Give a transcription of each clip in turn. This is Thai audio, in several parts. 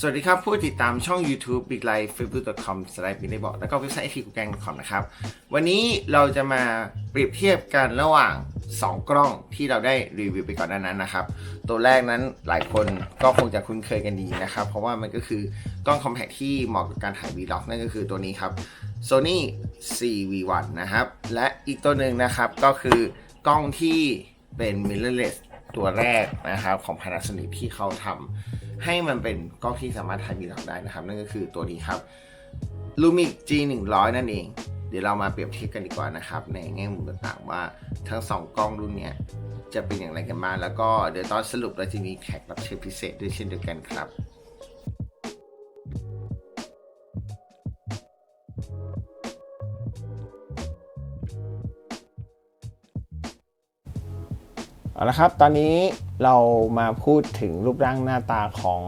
สวัสดีครับ ผู้ติดตามช่อง YouTube Big Life Facebook.com s l a s h บินได้บอกแล้วก็เว็บไซต์ i t g o o g l e c o m นะครับ วันนี้เราจะมาเปรียบเทียบกันระหว่าง 2 กล้องที่เราได้รีวิวไปก่อนหน้านั้นนะครับ ตัวแรกนั้นหลายคนก็คงจะคุ้นเคยกันดีนะครับ เพราะว่ามันก็คือกล้องคอมแพคที่เหมาะกับการถ่าย Vlog นั่นก็คือตัวนี้ครับ Sony CV1 นะครับ และอีกตัวหนึ่งนะครับก็คือกล้องที่เป็น mirrorless ตัวแรกนะครับของ Panasonic ที่เขาทำ ให้มันเป็นกล้องที่สามารถถ่ายวีดีโอได้นะครับ นั่นก็คือตัวนี้ครับ Lumix G 1 0 0 นั่นเอง เดี๋ยวเรามาเปรียบเทียบกันดีกว่านะครับ ในแง่มุมต่างๆว่าทั้ง 2 กล้องรุ่นเนี้ยจะเป็นอย่างไรกันบ้างแล้วก็เดี๋ยวตอนสรุปเราจะมีแขกรับเชิญพิเศษด้วยเช่นเดียวกันครับ เอาละครับ ตอนนี้เรามาพูดถึงรูปร่างหน้าตาของ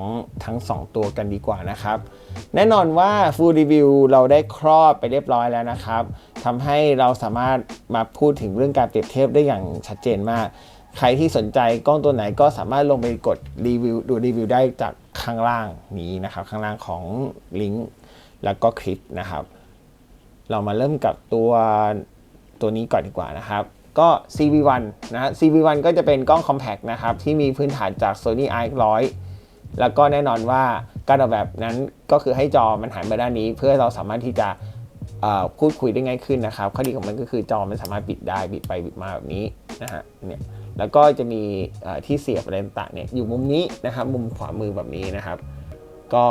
ทั้ง 2 ตัวกันดีกว่านะครับ แน่นอนว่า Full Review เราได้ครอบไปเรียบร้อยแล้วนะครับทำให้เราสามารถมาพูดถึงเรื่องการเปรียบเทียบได้อย่างชัดเจนมาก ใครที่สนใจกล้องตัวไหนก็สามารถลงไปกดรีวิวดูรีวิวได้จากข้างล่างนี้นะครับ ข้างล่างของลิงก์แล้วก็คลิปนะครับ เรามาเริ่มกับตัวตัวนี้ก่อนดีกว่านะครับ ก็ CV1 นะฮะ CV1 ก็จะเป็นกล้อง compact นะครับ ที่มีพื้นฐานจาก Sony i 100 แล้วก็แน่นอนว่าการออกแบบนั้นก็คือให้จอมันหันไปด้านนี้ เพื่อเราสามารถที่จะพูดคุยได้ง่ายขึ้นนะครับข้อดีของมันก็คือจอมันสามารถปิดได้ปิดไปปิดมาแบบนี้นะฮะเนี่ยแล้วก็จะมีที่เสียบอะไรต่างเนี่ยอยู่มุมนี้นะครับ มุมขวามือแบบนี้นะครับ ก็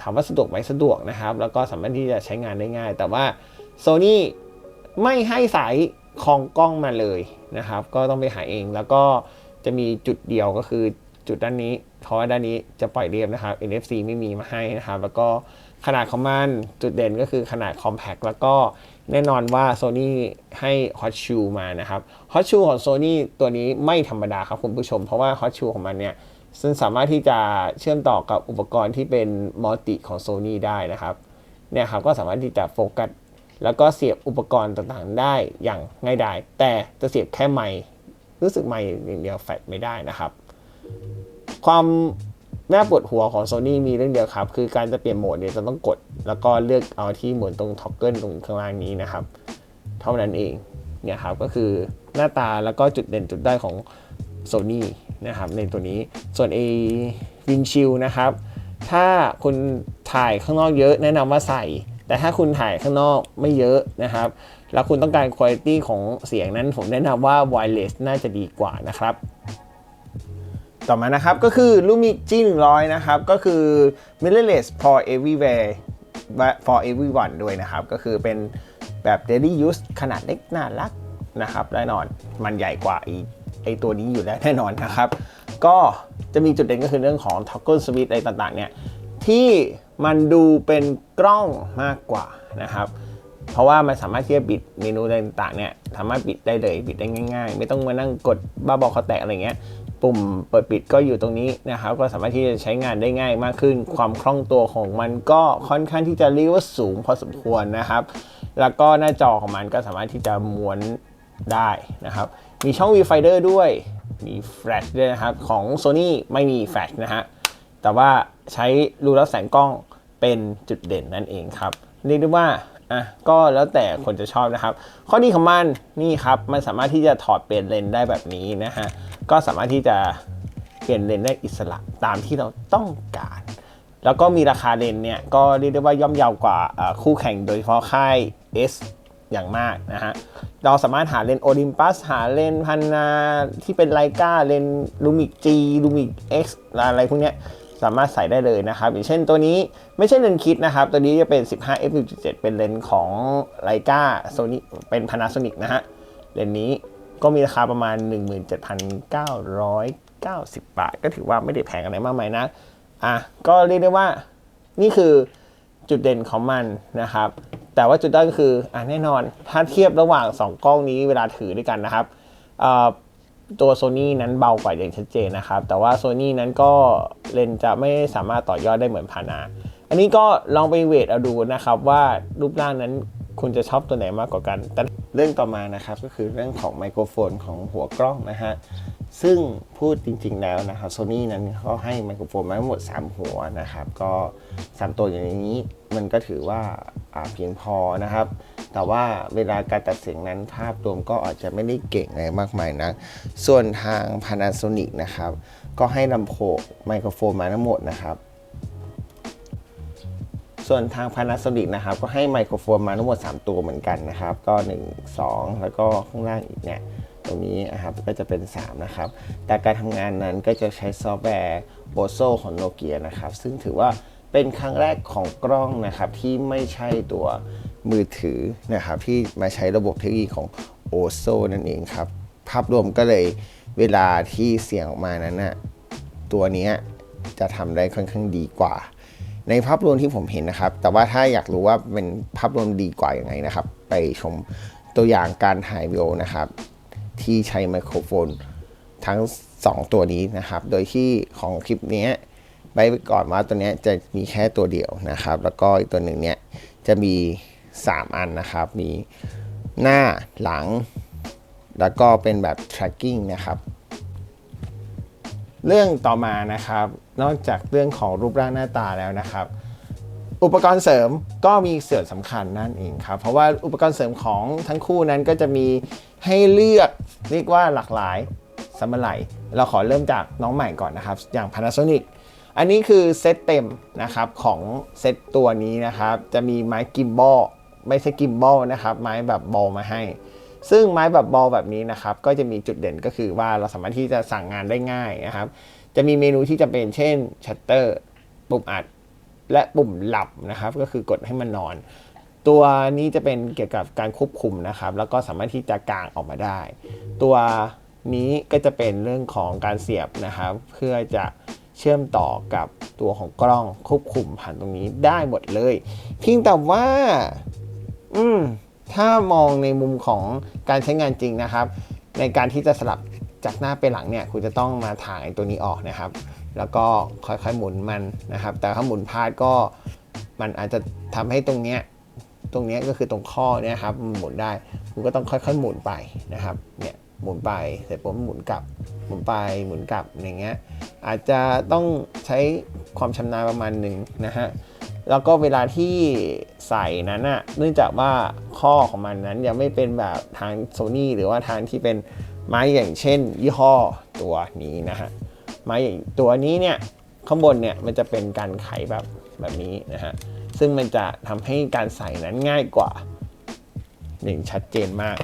ถามว่าสะดวกไหมสะดวกนะครับ แล้วก็สามารถที่จะใช้งานได้ง่าย แต่ว่า Sony ไม่ให้สาย ของกล้องมาเลยนะครับ ก็ต้องไปหาเองแล้วก็จะมีจุดเดียวก็คือจุดด้านนี้ เพราะว่าด้านนี้จะปล่อยเรียบนะครับ NFC ไม่มีมาให้นะครับ แล้วก็ขนาดของมันจุดเด่นก็คือขนาด compact แล้วก็แน่นอนว่า Sony ให้ Hot Shoe มานะครับ Hot Shoe ของ Sony ตัวนี้ไม่ธรรมดาครับคุณผู้ชม เพราะว่า Hot Shoe ของมันเนี่ยซึ่งสามารถที่จะเชื่อมต่อกับอุปกรณ์ที่เป็นมัลติของ Sony ได้นะครับเนี่ยครับก็สามารถที่จะโฟกัส แล้วก็เสียบอุปกรณ์ต่างๆได้อย่างง่ายดายแต่จะเสียบแค่ไมค์รู้สึกไมค์อย่างเดียวแฟลชไม่ได้นะครับ ความน่าปวดหัวของ Sony มีเรื่องเดียวครับ คือการจะเปลี่ยนโหมดเนี่ยจะต้องกด แล้วก็เลือกเอาที่หมุนตรงท็อกเกิลตรงข้างล่างนี้นะครับ เท่านั้นเองเนี่ยครับก็คือหน้าตาแล้วก็จุดเด่นจุดได้ของ Sony นะครับในตัวนี้ส่วน A Windshield นะครับ ถ้าคุณถ่ายข้างนอกเยอะแนะนำว่าใส่ แต่ถ้าคุณถ่ายข้างนอกไม่เยอะนะครับ แล้วคุณต้องการคุณภาพของเสียงนั้นผมแนะนำว่า wireless น่าจะดีกว่านะครับต่อมานะครับก็คือ Lumix G100 นะครับ ก็คือ mirrorless for everywhere และ for everyone ด้วยนะครับ ก็คือเป็นแบบ daily use ขนาดเล็กน่ารักนะครับแน่นอนมันใหญ่กว่าไอไอตัวนี้อยู่แล้วแน่นอนนะครับ ก็จะมีจุดเด่นก็คือเรื่องของ toggle switch อะไรต่างๆเนี่ยที่ มันดูเป็นกล้องมากกว่านะครับ เพราะว่ามันสามารถที่จะปิดเมนูต่างๆเนี่ยสามารถปิดได้เลยปิดได้ง่าย ๆ ไม่ต้องมานั่งกดบ้าบอคอแตกอะไรเงี้ยปุ่มเปิดปิดก็อยู่ตรงนี้นะครับ ก็สามารถที่จะใช้งานได้ง่ายมากขึ้น ความคล่องตัวของมันก็ค่อนข้างที่จะเรียกว่าสูงพอสมควรนะครับ แล้วก็หน้าจอของมันก็สามารถที่จะม้วนได้นะครับ มีช่อง viewfinder ด้วย มีแฟลชด้วยนะครับ ของ Sony ไม่มีแฟลชนะฮะ แต่ว่าใช้รูรับแสงกล้อง เป็นจุดเด่นนั่นเองครับเรียกได้ว่าอะก็แล้วแต่คนจะชอบนะครับ ข้อดีของมันนี่ครับมันสามารถที่จะถอดเปลี่ยนเลนได้แบบนี้นะฮะก็สามารถที่จะเปลี่ยนเลนได้อิสระตามที่เราต้องการ แล้วก็มีราคาเลนเนี่ยก็เรียกได้ว่าย่อมเยาวกว่าคู่แข่งโดยเฉพาะค่าย S อย่างมากนะฮะเราสามารถหาเลนโอลิมปัสหาเลนพันนาที่เป็นไลกาเลนลูมิก G ลูมิก X อะไรพวกเนี้ย สามารถใส่ได้เลยนะครับอย่างเช่นตัวนี้ไม่ใช่เลนส์คิดนะครับ ตัวนี้จะเป็น 15 f 1.7เป็นเลนส์ของไลกาโซนี่เป็น Panasonic นะฮะเลนส์นี้ก็มีราคาประมาณ 17,990 บาท ก็ถือว่าไม่ได้แพงอะไรมากมายนะอะก็เรียกได้ว่านี่คือจุดเด่นของมันนะครับ แต่ว่าจุดด้อยก็คืออะแน่นอนถ้าเทียบระหว่าง 2 กล้องนี้เวลาถือด้วยกันนะครับอ่า ตัว Sony นั้นเบากว่าอย่างชัดเจนนะครับ แต่ว่า Sony นั้นก็เลนจะไม่สามารถต่อยอดได้เหมือนพานาอันนี้ก็ลองไปเวทเอาดูนะครับว่ารูปร่างนั้นคุณจะชอบตัวไหนมากกว่ากัน แต่เรื่องต่อมานะครับก็คือเรื่องของไมโครโฟนของหัวกล้องนะฮะ ซึ่งพูดจริงๆแล้วนะครับโซนี่นั้นเขาให้ไมโครโฟนมาทั้งหมด 3 หัวนะครับ ก็ 3 ตัวอย่างนี้มันก็ถือว่าเพียงพอนะครับ แต่ว่าเวลาการตัดเสียงนั้นภาพรวมก็อาจจะไม่ได้เก่งอะไรมากมายนะส่วนทาง Panasonic นะครับ ก็ให้ลำโพงไมโครโฟนมาทั้งหมดนะครับ ส่วนทาง Panasonic นะครับ ก็ให้ไมโครโฟนมาทั้งหมด 3 ตัวเหมือนกันนะครับ ก็ 1 2 แล้วก็ข้างล่างอีกเนี่ยตรงนี้นะครับก็จะเป็น 3 นะครับ แต่การทำงานนั้นก็จะใช้ซอฟต์แวร์ o s o ของโนเกียนะครับ ซึ่งถือว่าเป็นครั้งแรกของกล้องนะครับที่ไม่ใช่ตัว มือถือนะครับที่มาใช้ระบบเทคโนโลยีของ o s o นั่นเองครับ ภาพรวมก็เลยเวลาที่เสียงออกมานั้นนะตัวนี้จะทำได้ค่อนข้างดีกว่า ในภาพรวมที่ผมเห็นนะครับ แต่ว่าถ้าอยากรู้ว่าเป็นภาพรวมดีกว่าอย่างไงนะครับ ไปชมตัวอย่างการถ่ายวิดีโอนะครับ ที่ใช้ไมโครโฟนทั้ง 2 ตัวนี้นะครับ โดยที่ของคลิปนี้ไว้ไปก่อนว่าตัวนี้จะมีแค่ตัวเดียวนะครับ แล้วก็อีกตัวหนึ่งเนี่ยจะมี 3 อันนะครับ มีหน้าหลัง แล้วก็เป็นแบบ tracking นะครับ เรื่องต่อมานะครับ นอกจากเรื่องของรูปร่างหน้าตาแล้วนะครับ อุปกรณ์เสริมก็มีส่วนสำคัญนั่นเองครับ เพราะว่าอุปกรณ์เสริมของทั้งคู่นั้นก็จะมีให้เลือกเรียกว่าหลากหลายสำหรับไหลเราขอเริ่มจากน้องใหม่ก่อนนะครับ อย่าง Panasonic อันนี้คือเซตเต็มนะครับของเซตตัวนี้นะครับ จะมีไม้กิมบอล ไม่ใช่กิมบอลนะครับ ไม้แบบบอลมาให้ ซึ่งไม้แบบบอลแบบนี้นะครับ ก็จะมีจุดเด่นก็คือว่าเราสามารถที่จะสั่งงานได้ง่ายนะครับ จะมีเมนูที่จะเป็นเช่นชัตเตอร์ปุ่มอัด และปุ่มหลับนะครับ ก็คือกดให้มันนอน ตัวนี้จะเป็นเกี่ยวกับการควบคุมนะครับ แล้วก็สามารถที่จะกางออกมาได้ ตัวนี้ก็จะเป็นเรื่องของการเสียบนะครับ เพื่อจะเชื่อมต่อกับตัวของกล้องควบคุมผ่านตรงนี้ได้หมดเลย เพียงแต่ว่า อืมถ้ามองในมุมของการใช้งานจริงนะครับ ในการที่จะสลับจากหน้าไปหลังเนี่ยคุณจะต้องมาถ่ายตัวนี้ออกนะครับ แล้วก็ค่อยๆหมุนมันนะครับ แต่ถ้าหมุนพลาดก็มันอาจจะทำให้ตรงเนี้ยตรงเนี้ยก็คือตรงข้อเนี่ยครับมันหมุนได้คุณก็ต้องค่อยๆหมุนไปนะครับเนี่ยหมุนไปเสร็จปุ๊บหมุนกลับหมุนไปหมุนกลับอย่างเงี้ยอาจจะต้องใช้ความชำนาญประมาณหนึ่งนะฮะ แล้วก็เวลาที่ใส่นั้นอะเนื่องจากว่าข้อของมันนั้นยังไม่เป็นแบบทางโซ n y หรือว่าทางที่เป็นไม้อย่างเช่น ยี่ห้อตัวนี้นะฮะไม้อย่างตัวนี้เนี่ยข้างบนเนี่ยมันจะเป็นการไขแบบแบบนี้นะฮะซึ่งมันจะทำให้การใส่นั้นง่ายกว่าอย่างชัดเจนมาก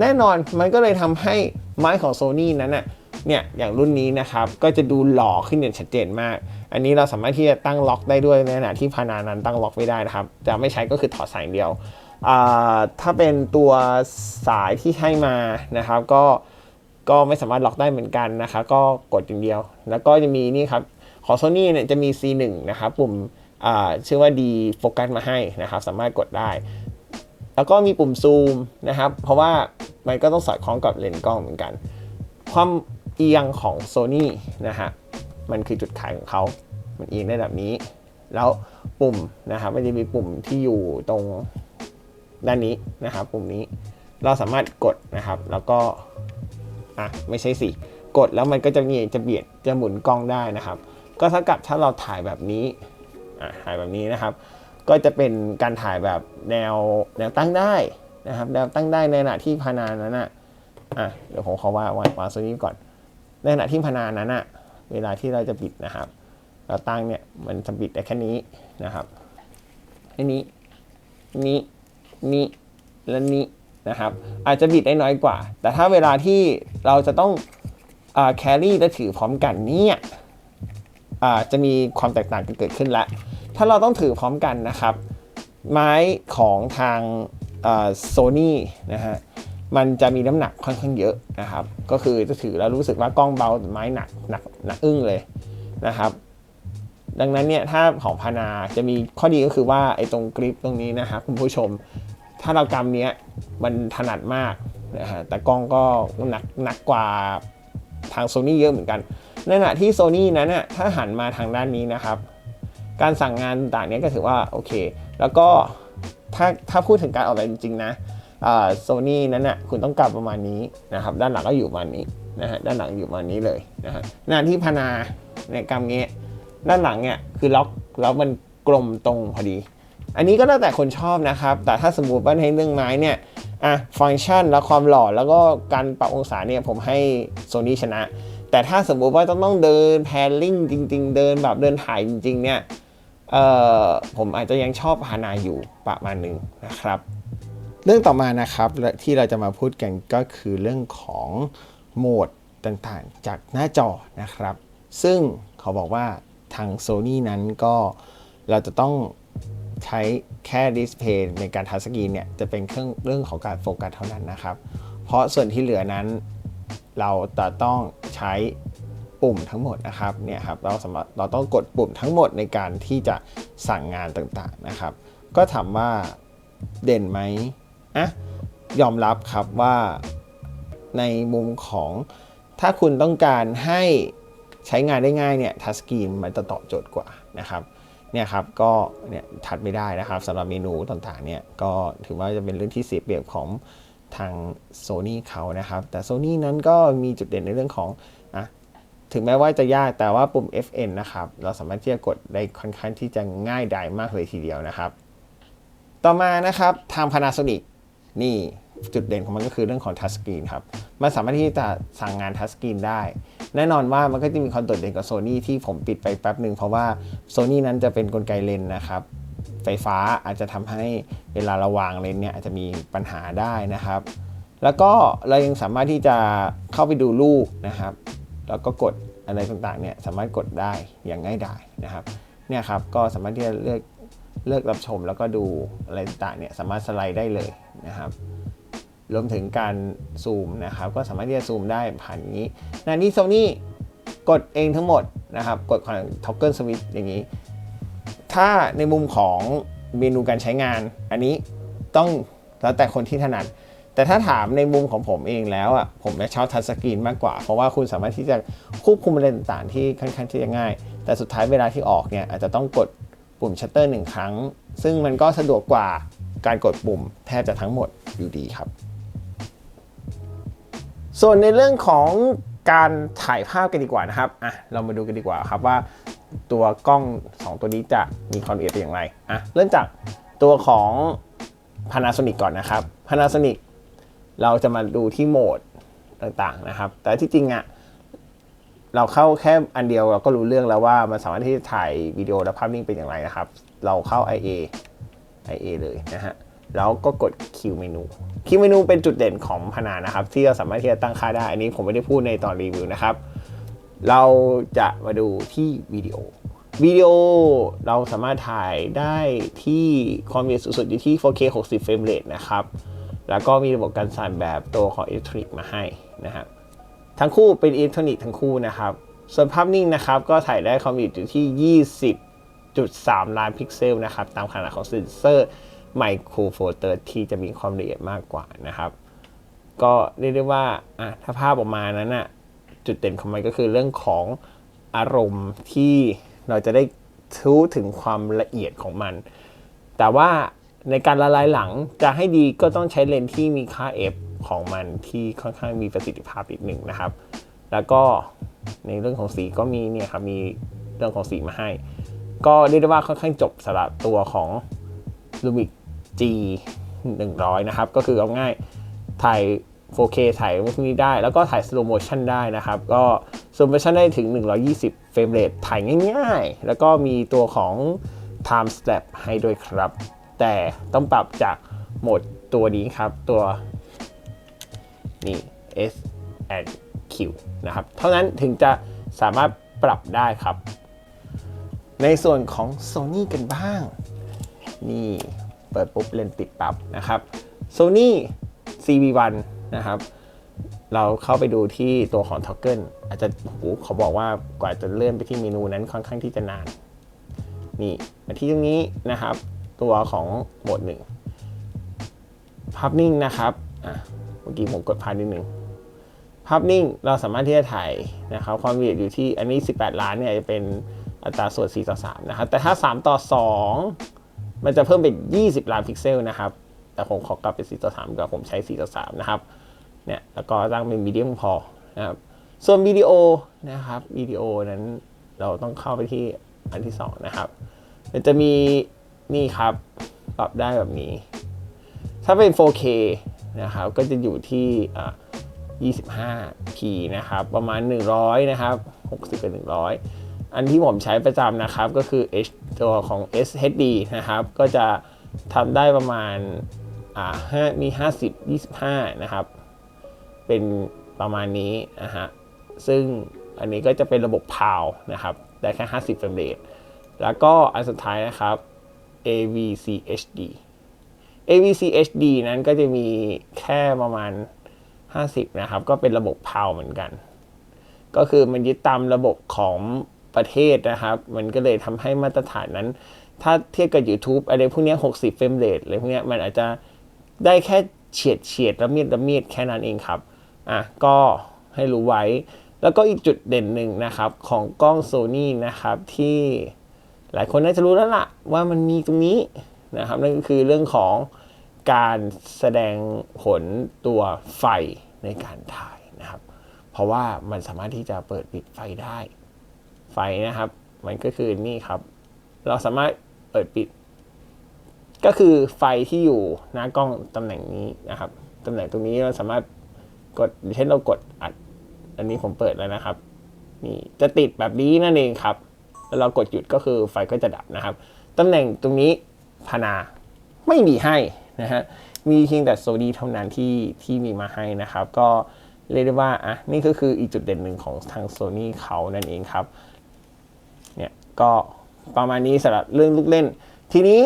แน่นอนมันก็เลยทำให้ไม้ของ Sony นั้นน่ะ เนี่ยอย่างรุ่นนี้นะครับก็จะดูหล่อขึ้นอย่างชัดเจนมาก อันนี้เราสามารถที่จะตั้งล็อกได้ด้วยในขณะที่พานานั้นตั้งล็อกไม่ได้นะครับ จะไม่ใช้ก็คือถอดสายเดียว ถ้าเป็นตัวสายที่ให้มานะครับก็ก็ไม่สามารถล็อกได้เหมือนกันนะครับก็กดอย่างเดียว แล้วก็จะมีนี่ครับของ Sony เนี่ยจะมี C1 นะครับปุ่มชื่อว่า D โฟกัสมาให้นะครับสามารถกดได้ แล้วก็มีปุ่มซูมนะครับ เพราะว่ามันก็ต้องสอดคล้องกับเลนส์กล้องเหมือนกัน ความ เอียงของ Sony นะฮะ มันคือจุดขายของเขา มันเอียงได้แบบนี้ แล้วปุ่มนะครับมันจะมีปุ่มที่อยู่ตรงด้านนี้นะครับ ปุ่มนี้ เราสามารถกดนะครับ แล้วก็ อะ ไม่ใช่สิ กดแล้วมันก็จะมีจะเบียด จะหมุนกล้องได้นะครับ ก็เท่ากับถ้าเราถ่ายแบบนี้ อะ ถ่ายแบบนี้นะครับ ก็จะเป็นการถ่ายแบบแนวแนวตั้งได้นะครับ แนวตั้งได้ในขณะที่พานานั้นอะ อะ เดี๋ยวผมขอว่าวางวางโซนี้ก่อน ในขณะที่พนานั้นอะเวลาที่เราจะบิดนะครับ เราตั้งเนี่ยมันจะบิดได้แค่นี้นะครับแค่นี้นี้นี้และนี้นะครับ อาจจะบิดได้น้อยกว่า แต่ถ้าเวลาที่เราจะต้องแครี่และถือพร้อมกันเนี่ยจะมีความแตกต่างกันเกิดขึ้นแล้วถ้าเราต้องถือพร้อมกันนะครับ ไม้ของทางโซนี่นะฮะ มันจะมีน้ำหนักค่อนข้างเยอะนะครับ ก็คือจะถือแล้วรู้สึกว่ากล้องเบาไม้หนักหนักหนักอึ้งเลยนะครับ ดังนั้นเนี่ยถ้าของพานาจะมีข้อดีก็คือว่าไอ้ตรงกริปตรงนี้นะครับคุณผู้ชม ถ้าเรากำเนี้ยมันถนัดมากนะฮะแต่กล้องก็หนักหนักกว่าทางโซนี่เยอะเหมือนกันในขณะที่โซนี่นั้นน่ะถ้าหันมาทางด้านนี้นะครับ การสั่งงานต่างเนี้ยก็ถือว่าโอเค แล้วก็ถ้าถ้าพูดถึงการออกแบบจริงๆนะ โซนี่นั้นน่ะคุณต้องกลับประมาณนี้นะครับ ด้านหลังก็อยู่ประมาณนี้นะฮะด้านหลังอยู่ประมาณนี้เลยนะฮะหน้าที่พนาในกำเงี้ด้านหลังเนี่ยคือล็อกแล้วมันกลมตรงพอดี อันนี้ก็แล้วแต่คนชอบนะครับ แต่ถ้าสมมติว่าในเรื่องไม้เนี่ยอะฟังก์ชันและความหล่อแล้วก็การปรับองศาเนี่ยผมให้โซนี่ชนะ แต่ถ้าสมมุติว่าต้องต้องเดินแพนลิงจริง ๆ เดินแบบเดินถ่ายจริง ๆ เนี่ยเอ่อผมอาจจะยังชอบฮานาอยู่ประมาณหนึ่งนะครับ เรื่องต่อมานะครับที่เราจะมาพูดกันก็คือเรื่องของโหมดต่างๆ จากหน้าจอนะครับ ซึ่งเขาบอกว่าทาง Sony นั้นก็เราจะต้องใช้แค่ดิสเพย์ในการทัชสกรีนเนี่ยจะเป็นเครื่องเรื่องของการโฟกัสเท่านั้นนะครับ เพราะส่วนที่เหลือนั้น เราจะต้องใช้ปุ่มทั้งหมดนะครับเนี่ยครับเราสามารถเราต้องกดปุ่มทั้งหมดในการที่จะสั่งงานต่างๆนะครับ ก็ถามว่าเด่นไหม อะยอมรับครับว่าในมุมของถ้าคุณต้องการให้ใช้งานได้ง่ายเนี่ยทัชสกรีนมันจะตอบโจทย์กว่านะครับเนี่ยครับก็เนี่ยทัดไม่ได้นะครับสำหรับเมนูต่างๆเนี่ยก็ถือว่าจะเป็นเรื่องที่เสียเปรียบของทาง Sony เขานะครับ แต่ Sony นั้นก็มีจุดเด่นในเรื่องของอะถึงแม้ว่าจะยากแต่ว่าปุ่ม FN นะครับ เราสามารถที่จะกดได้ค่อนข้างที่จะง่ายดายมากเลยทีเดียวนะครับ ต่อมานะครับทาง Panasonic นี่จุดเด่นของมันก็คือเรื่องของทัชสกรีนครับ มันสามารถที่จะสั่งงานทัชสกรีนได้ แน่นอนว่ามันก็จะมีความโดดเด่นกับ Sony ที่ผมปิดไปแป๊บหนึ่งเพราะว่า Sony นั้นจะเป็นกลไกเลนนะครับไฟฟ้าอาจจะทำให้เวลาเราวางเลนเนี่ยอาจจะมีปัญหาได้นะครับ แล้วก็เรายังสามารถที่จะเข้าไปดูรูปนะครับ แล้วก็กดอะไรต่างๆเนี่ยสามารถกดได้อย่างง่ายดายนะครับเนี่ยครับก็สามารถที่จะเลือก เลือกรับชมแล้วก็ดูอะไรต่างเนี่ยสามารถสไลด์ได้เลยนะครับรวมถึงการซูมนะครับก็สามารถที่จะซูมได้ผ่านนี้นะนี่โซนี่กดเองทั้งหมดนะครับกดของ toggle switch อย่างนี้ ถ้าในมุมของเมนูการใช้งาน อันนี้ต้องแล้วแต่คนที่ถนัด แต่ถ้าถามในมุมของผมเองแล้วอะผมจะชอบทัชสกรีนมากกว่า เพราะว่าคุณสามารถที่จะควบคุมอะไรต่างๆที่ค่อนข้างที่จะง่าย แต่สุดท้ายเวลาที่ออกเนี่ยอาจจะต้องกด ปุ่มชัตเตอร์หนึ่งครั้ง ซึ่งมันก็สะดวกกว่าการกดปุ่มแทบจะทั้งหมดอยู่ดีครับ ส่วนในเรื่องของการถ่ายภาพกันดีกว่านะครับ อะ เรามาดูกันดีกว่าครับว่าตัวกล้อง 2 ตัวนี้จะมีความละเอียดเป็นอย่างไร อะ เริ่มจากตัวของ Panasonic ก่อนนะครับ Panasonic เราจะมาดูที่โหมดต่างๆนะครับ แต่ที่จริงอะ เราเข้าแค่อันเดียวเราก็รู้เรื่องแล้วว่ามันสามารถที่จะถ่ายวิดีโอและภาพนิ่งเป็นอย่างไรนะครับ เราเข้า IA IA เลยนะฮะแล้วก็กด Q เมนู Q เมนูเป็นจุดเด่นของพนานะครับ ที่เราสามารถที่จะตั้งค่าได้ อันนี้ผมไม่ได้พูดในตอนรีวิวนะครับ เราจะมาดูที่วิดีโอวิดีโอเราสามารถถ่ายได้ที่ความละเอียดสูงสุดอยู่ที่ 4K 60 เฟรมเรทนะครับ แล้วก็มีระบบการสั่นแบบตัวของอิเล็กทริกมาให้นะครับ ทั้งคู่เป็นอิเล็กทรอนิกส์ทั้งคู่นะครับ ส่วนภาพนิ่งนะครับ ก็ถ่ายได้ความละเอียดอยู่ที่ 20.3 ล้านพิกเซลนะครับ ตามขนาดของเซนเซอร์ไมโครโฟเตอร์ที่จะมีความละเอียดมากกว่านะครับ ก็เรียกได้ว่าอะถ้าภาพออกมานั้นน่ะจุดเด่นของมันก็คือเรื่องของอารมณ์ที่เราจะได้ทู้ถึงความละเอียดของมัน แต่ว่า ในการละลายหลังจะให้ดีก็ต้องใช้เลนส์ที่มีค่า f ของมันที่ค่อนข้างมีประสิทธิภาพอีกหนึ่งนะครับ แล้วก็ในเรื่องของสีก็มีเนี่ยครับมีเรื่องของสีมาให้ ก็เรียกได้ว่าค่อนข้างจบสำหรับตัวของ Lumix G 100 นะครับ ก็คือเอาง่ายถ่าย 4K ถ่ายพวกนี้ได้ แล้วก็ถ่าย slow motion ได้นะครับ ก็ slow motion ได้ถึง 120 เฟรมเรทถ่ายง่ายๆ แล้วก็มีตัวของ time step ให้ด้วยครับ แต่ต้องปรับจากโหมดตัวนี้ครับตัวนี่ S and Q นะครับ เท่านั้นถึงจะสามารถปรับได้ครับ ในส่วนของ Sony กันบ้าง นี่เปิดปุ๊บเลนส์ติดปั๊บนะครับ Sony CV1 นะครับ เราเข้าไปดูที่ตัวของ Toggle อาจจะโอ้โหเขาบอกว่ากว่าจะเลื่อนไปที่เมนูนั้นค่อนข้างที่จะนาน นี่มาที่ตรงนี้นะครับ ตัวของโหมดหนึ่งภาพนิ่งนะครับอะเมื่อกี้ผมกดพานิดนึงภาพนิ่งเราสามารถที่จะถ่ายนะครับ ความละเอียดอยู่ที่อันนี้ 18 ล้านเนี่ยจะเป็นอัตราส่วน 4 ต่อ 3 นะครับ แต่ถ้า 3 ต่อ 2 มันจะเพิ่มเป็น 20 ล้านพิกเซลนะครับ แต่ผมขอกลับเป็น 4 ต่อ 3 กับผมใช้ 4 ต่อ 3 นะครับ เนี่ย แล้วก็ตั้งเป็นมีเดียมพอนะครับ ส่วนวิดีโอนะครับ วิดีโอนั้นเราต้องเข้าไปที่อันที่สองนะครับ มันจะมี นี่ครับ ปรับได้แบบนี้ ถ้าเป็น 4K นะครับ ก็จะอยู่ที่ 25p นะครับ ประมาณ 100 นะครับ 60 เป็น 100 อันที่ผมใช้ประจำนะครับ ก็คือ H ตัวของ SHD นะครับ ก็จะทำได้ประมาณอ่าห้ามี 50 25 นะครับ เป็นประมาณนี้นะฮะ ซึ่งอันนี้ก็จะเป็นระบบพาวนะครับ ได้แค่ 50เฟรมเรทแล้วก็อันสุดท้ายนะครับ AVC HD AVC HD นั้นก็จะมีแค่ประมาณ 50 นะครับ ก็เป็นระบบพาวเหมือนกัน ก็คือมันยึดตามระบบของประเทศนะครับ มันก็เลยทำให้มาตรฐานนั้น ถ้าเทียบกับ YouTube อะไรพวกนี้ 60 เฟรมเรทอะไรพวกนี้มันอาจจะได้แค่เฉียดเฉียดละเมียดละเมียดแค่นั้นเองครับ อะ ก็ให้รู้ไว้ แล้วก็อีกจุดเด่นหนึ่งนะครับ ของกล้องโซ n y นะครับที่ หลายคนน่าจะรู้แล้วล่ะว่ามันมีตรงนี้นะครับนั่นก็คือเรื่องของการแสดงผลตัวไฟในการถ่ายนะครับ เพราะว่ามันสามารถที่จะเปิดปิดไฟได้ ไฟนะครับ มันก็คือนี่ครับ เราสามารถเปิดปิด ก็คือไฟที่อยู่หน้ากล้องตำแหน่งนี้นะครับตำแหน่งตรงนี้เราสามารถกดเช่นเรากดอัด อันนี้ผมเปิดแล้วนะครับนี่จะติดแบบนี้นั่นเองครับ แล้วเรากดหยุดก็คือไฟก็จะดับนะครับตำแหน่งตรงนี้พานาไม่มีให้นะฮะมีเพียงแต่โซดีเท่านั้นที่ที่มีมาให้นะครับ ก็เรียกได้ว่าอะนี่ก็คืออีกจุดเด่นหนึ่งของทางโซนี่เขานั่นเองครับเนี่ยก็ประมาณนี้สำหรับเรื่องลูกเล่น ทีนี้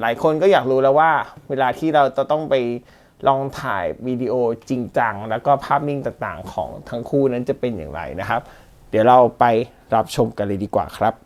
หลายคนก็อยากรู้แล้วว่า เวลาที่เราจะต้องไปลองถ่ายวิดีโอจริงจัง แล้วก็ภาพนิ่งต่างๆ ของทั้งคู่นั้นจะเป็นอย่างไรนะครับ เดี๋ยวเราไป รับชมกันเลยดีกว่าครับ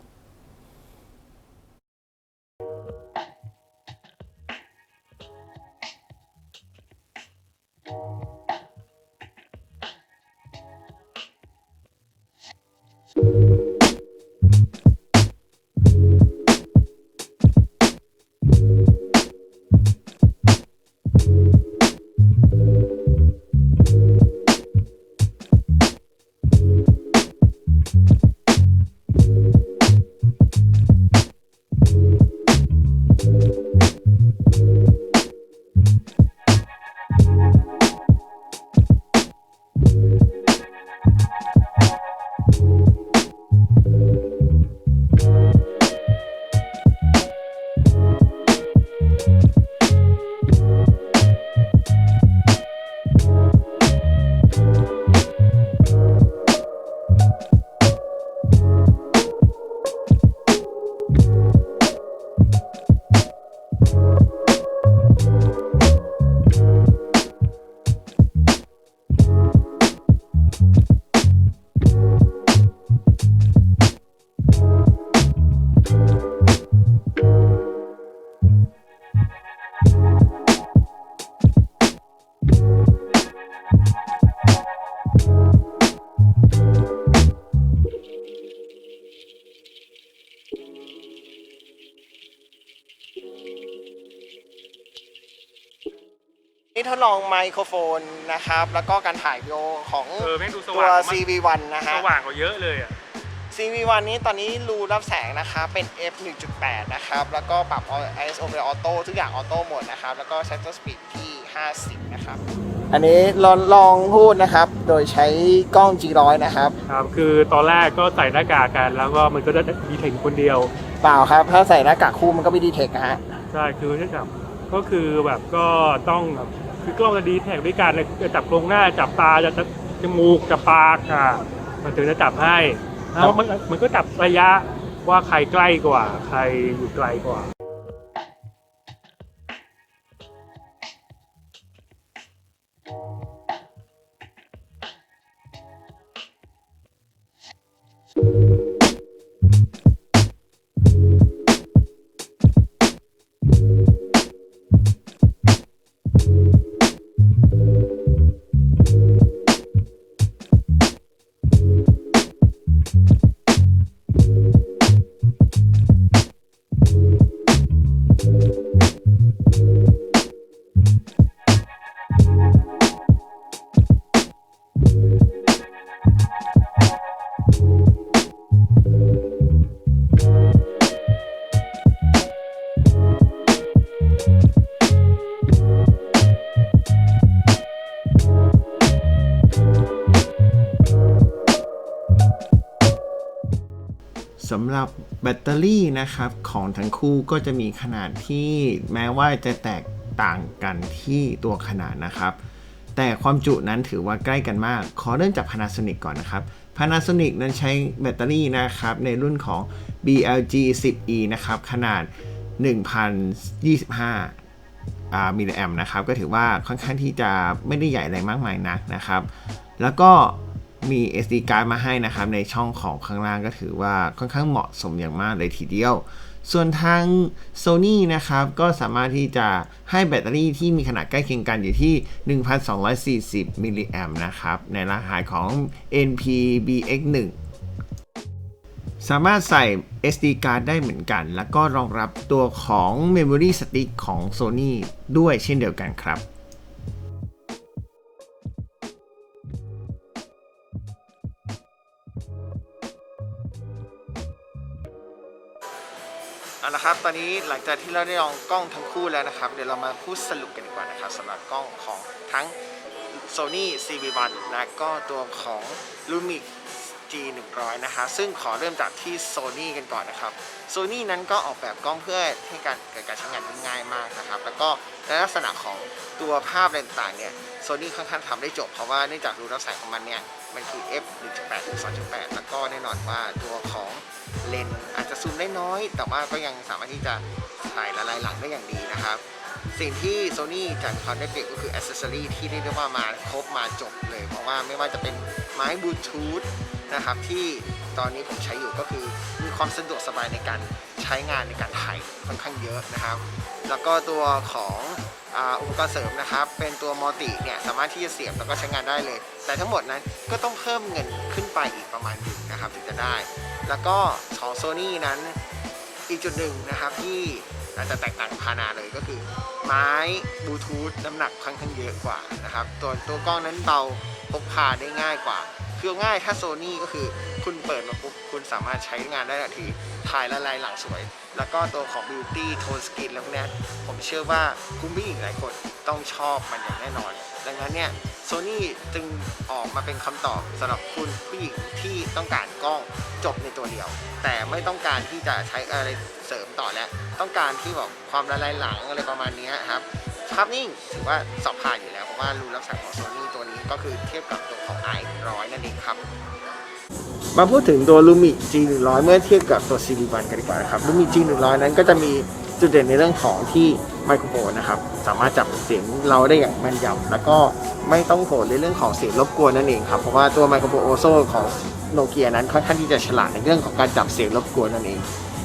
ลองไมโครโฟนนะครับ แล้วก็การถ่ายวิดีโอของเออแม่งดูสตัว ว่างมาก CV1 นะสฮะว่างกว่าเยอะเลยอะ CV1 นี้ตอนนี้รูรับแสงนะครับเป็น f 1.8 นะครับ แล้วก็ปรับ ISO เป็นออโต้ทุกอย่างออโต้หมดนะครับ แล้วก็ shutter speed ที่ 50 นะครับ อันนี้ลองลองพูดนะครับ โดยใช้กล้อง G100 นะครับ ครับคือตอนแรกก็ใส่หน้ากากกันแล้วก็มันก็ได้ดีเทคคนเดียว เปล่าครับ ถ้าใส่หน้ากากคู่มันก็ไม่ดีเทคนะฮะ ใช่คือที่จับก็คือแบบก็ต้องแบบ คือกล้องจะดีแท็กด้วยกันจะจับโครงหน้าจับตาจะจับจมูกจับปากอะมันถึงจะจับให้แล้วมันมันก็จับระยะว่าใครใกล้กว่า ใครอยู่ไกลกว่า ตเตอรี่นะครับของทั้งคู่ก็จะมีขนาดที่แม้ว่าจะแตกต่างกันที่ตัวขนาดนะครับ แต่ความจุนั้นถือว่าใกล้กันมาก ขอเริ่มจาก Panasonic ก่อนนะครับ Panasonic นั้นใช้แบตเตอรี่นะครับในรุ่นของ BLG 10E นะครับขนาด 1025อ่ามิลลิแอมนะครับก็ถือว่าค่อนข้างที่จะไม่ได้ใหญ่อะไรมากมายนักนะครับ แล้วก็ มี SD card มาให้นะครับ ในช่องของข้างล่างก็ถือว่าค่อนข้างเหมาะสมอย่างมากเลยทีเดียว ส่วนทาง Sony นะครับ ก็สามารถที่จะให้แบตเตอรี่ที่มีขนาดใกล้เคียงกันอยู่ที่ 1240มิลลิแอมนะครับ ในรหัสของ NPBX1 สามารถใส่ SD card ได้เหมือนกัน แล้วก็รองรับตัวของ Memory Stick ของ Sony ด้วยเช่นเดียวกันครับ เอาละครับ ตอนนี้หลังจากที่เราได้ลองกล้องทั้งคู่แล้วนะครับ เดี๋ยวเรามาพูดสรุปกันดีกว่านะครับสำหรับกล้องของทั้ง Sony CV1 และก็ตัวของ Lumix G100 นะคะซึ่งขอเริ่มจากที่ Sony กันก่อนนะครับ Sony นั้นก็ออกแบบกล้องเพื่อให้การเกิดการใช้งานง่ายมากนะครับ แล้วก็ในลักษณะของตัวภาพต่างๆเนี่ย Sony ค่อนข้างทำได้จบ เพราะว่าเนื่องจากรูรับแสงของมันเนี่ย มันคือ f 1.8ถึง2.8 แล้วก็แน่นอนว่าตัวของ เลนอาจจะซูมได้น้อย แต่ว่าก็ยังสามารถที่จะถ่ายละลายหลังได้อย่างดีนะครับ สิ่งที่ Sony จากความได้เปรียบก็คือ Accessory ที่เรียกได้ว่ามาครบมาจบเลย เพราะว่าไม่ว่าจะเป็นไม้บลูทูธนะครับที่ตอนนี้ผมใช้อยู่ก็คือมีความสะดวกสบายในการใช้งานในการถ่ายค่อนข้างเยอะนะครับ แล้วก็ตัวของ อุปกรณ์เสริมนะครับ เป็นตัวมัลติเนี่ยสามารถที่จะเสียบแล้วก็ใช้งานได้เลย แต่ทั้งหมดนั้นก็ต้องเพิ่มเงินขึ้นไปอีกประมาณหนึ่งนะครับถึงจะได้ แล้วก็ของ Sony นั้นอีกจุดหนึ่งนะครับที่อาจจะแตกต่างพานาเลยก็คือ ไม้บลูทูธน้ำหนักค่อนข้างเยอะกว่านะครับตัวตัวกล้องนั้นเบาพกพาได้ง่ายกว่าคือง่ายถ้าโซนี่ก็คือคุณเปิดมาปุ๊บคุณสามารถใช้งานได้ทันทีถ่ายละลายหลังสวย แล้วก็ตัวของ Beauty Tone Skin แล้วเนี้ยผมเชื่อว่าคุณผู้หญิงหลายคนต้องชอบมันอย่างแน่นอน ดังนั้นเนี่ยโซนี่จึงออกมาเป็นคำตอบสำหรับคุณผู้หญิงที่ต้องการกล้องจบในตัวเดียว แต่ไม่ต้องการที่จะใช้อะไรเสริมต่อแล้ว ต้องการที่บอกความละลายหลังอะไรประมาณนี้ครับภาพนิ่งถือว่าสอบผ่านอยู่แล้ว เพราะว่ารูรับแสงของโซนี่ตัวนี้ก็คือเทียบกับตัวของ i ร้อยนั่นเองครับ มาพูดถึงตัว Lumi G100 เมื่อเทียบกับตัว CV1 กันดีกว่านะครับ Lumi G100 นั้นก็จะมีจุดเด่นในเรื่องของที่ไมโครโฟนนะครับ สามารถจับเสียงเราได้อย่างแม่นยำแล้วก็ไม่ต้องโหดในเรื่องของเสียงรบกวนนั่นเองครับ เพราะว่าตัวไมโครโฟนโอโซของโนเกียนั้นค่อนข้างที่จะฉลาดในเรื่องของการจับเสียงรบกวนนั่นเอง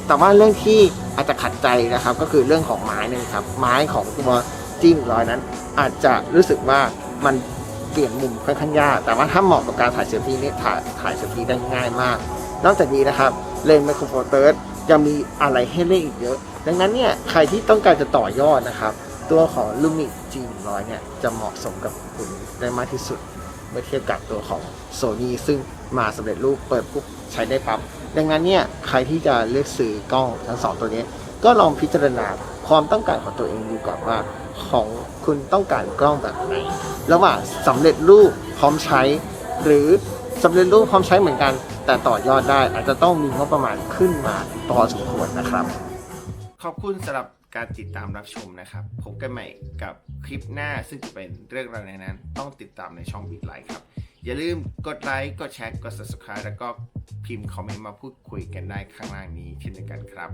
แต่ว่าเรื่องที่อาจจะขัดใจนะครับก็คือเรื่องของไม้นี่นครับ ไม้ของตัวจิ้งร้อยนั้น อาจจะรู้สึกว่ามัน ปลี่ยนมุมค่อนข้างยาก แต่ว่าถ้าเหมาะกับการถ่ายเซลฟี่นี่ถ่ายถ่ายเซลฟี่ได้ง่ายมาก นอกจากนี้นะครับเลนส์ไมโครโฟเตอร์ยังมีอะไรให้เล่นอีกเยอะ ดังนั้นเนี่ยใครที่ต้องการจะต่อยอดนะครับ ตัวของ Lumix G100 เนี่ยจะเหมาะสมกับคุณได้มากที่สุด เมื่อเทียบกับตัวของ Sony ซึ่งมาสำเร็จรูปเปิดปุ๊บใช้ได้ปั๊บดังนั้นเนี่ยใครที่จะเลือกซื้อกล้องทั้งสองตัวนี้ ก็ลองพิจารณาความต้องการของตัวเองดูก่อนว่าของ คุณต้องการกล้องแบบไหนระหว่างสำเร็จรูปพร้อมใช้ หรือสำเร็จรูปพร้อมใช้เหมือนกัน แต่ต่อยอดได้อาจจะต้องมีงบประมาณขึ้นมาพอสมควรนะครับ ขอบคุณสำหรับการติดตามรับชมนะครับ พบกันใหม่กับคลิปหน้าซึ่งจะเป็นเรื่องราวในนั้น ต้องติดตามในช่องบิ๊กไลท์ครับ อย่าลืมกดไลค์กดแชร์กด subscribe แล้วก็พิมพ์คอมเมนต์มาพูดคุยกันได้ข้างล่างนี้เช่นเดียวกันครับ